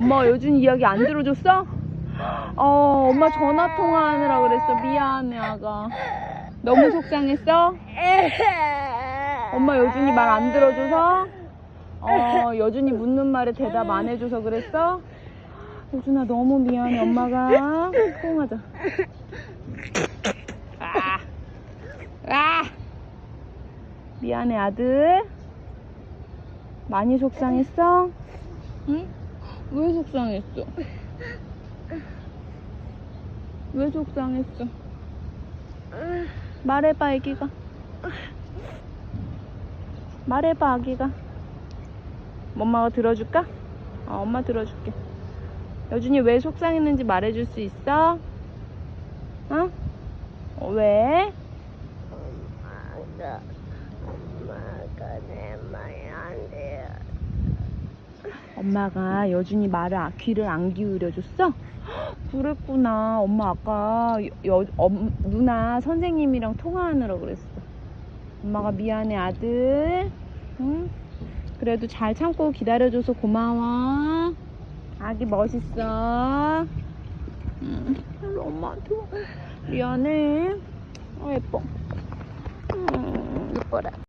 엄마가 여준이 이야기 안 들어줬어? 어, 엄마 전화 통화하느라 그랬어. 미안해, 아가. 너무 속상했어? 엄마 여준이 말 안 들어줘서? 어, 여준이 묻는 말에 대답 안 해줘서 그랬어? 여준아, 너무 미안해, 엄마가. 통하자. 아, 아. 미안해, 아들. 많이 속상했어? 응? 왜 속상했어? 왜 속상했어? 말해봐, 애기가. 말해봐, 아기가. 엄마가 들어줄까? 어, 엄마 들어줄게. 여준이 왜 속상했는지 말해줄 수 있어? 어? 어, 왜? 엄마가 엄마가 내 돼요. 엄마가 여준이 말을 아- 귀를 안 기울여줬어? 그랬구나. 엄마 아까 여, 엄, 누나 선생님이랑 통화하느라 그랬어. 엄마가 미안해 아들. 응? 그래도 잘 참고 기다려줘서 고마워. 아기 멋있어. 응. 일로 엄마한테 와. 미안해. 어 예뻐. 음, 예뻐라.